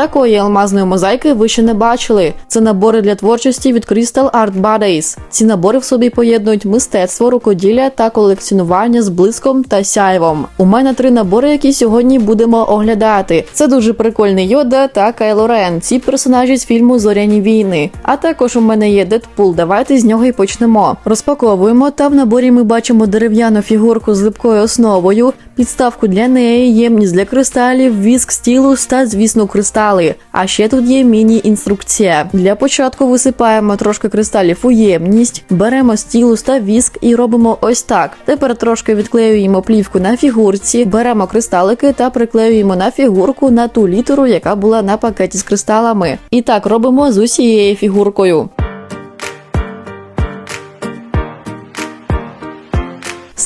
Такої алмазної мозаїки ви ще не бачили. Це набори для творчості від Crystal Art Buddies. Ці набори в собі поєднують мистецтво, рукоділля та колекціонування з блиском та сяйвом. У мене три набори, які сьогодні будемо оглядати. Це дуже прикольний Йода та Кайло Рен. Ці персонажі з фільму Зоряні війни. А також у мене є Дедпул. Давайте з нього і почнемо. Розпаковуємо та в наборі ми бачимо дерев'яну фігурку з липкою основою, підставку для неї, ємність для кристалів, віск стілус та, звісно, кристали. А ще тут є міні-інструкція. Для початку висипаємо трошки кристалів у ємність, беремо стілус та віск і робимо ось так. Тепер трошки відклеюємо плівку на фігурці, беремо кристалики та приклеюємо на фігурку на ту літеру, яка була на пакеті з кристалами. І так робимо з усією фігуркою.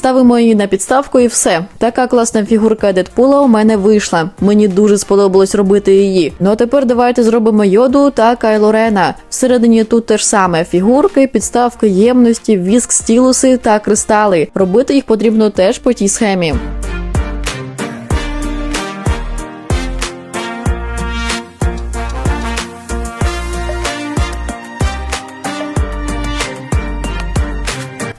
Ставимо її на підставку і все. Така класна фігурка Дедпула у мене вийшла. Мені дуже сподобалось робити її. Ну а тепер давайте зробимо йоду та Кайло Рена. Всередині тут те ж саме фігурки, підставки ємності, віск, стілуси та кристали. Робити їх потрібно теж по тій схемі.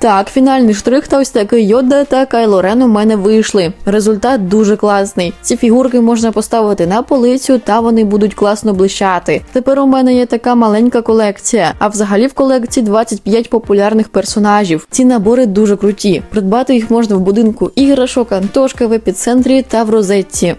Так, фінальний штрих та ось такий Йода та Кайло Рен у мене вийшли. Результат дуже класний. Ці фігурки можна поставити на полицю, та вони будуть класно блищати. Тепер у мене є така маленька колекція. А взагалі в колекції 25 популярних персонажів. Ці набори дуже круті. Придбати їх можна в будинку іграшок, Антошка в епіцентрі та в розетці.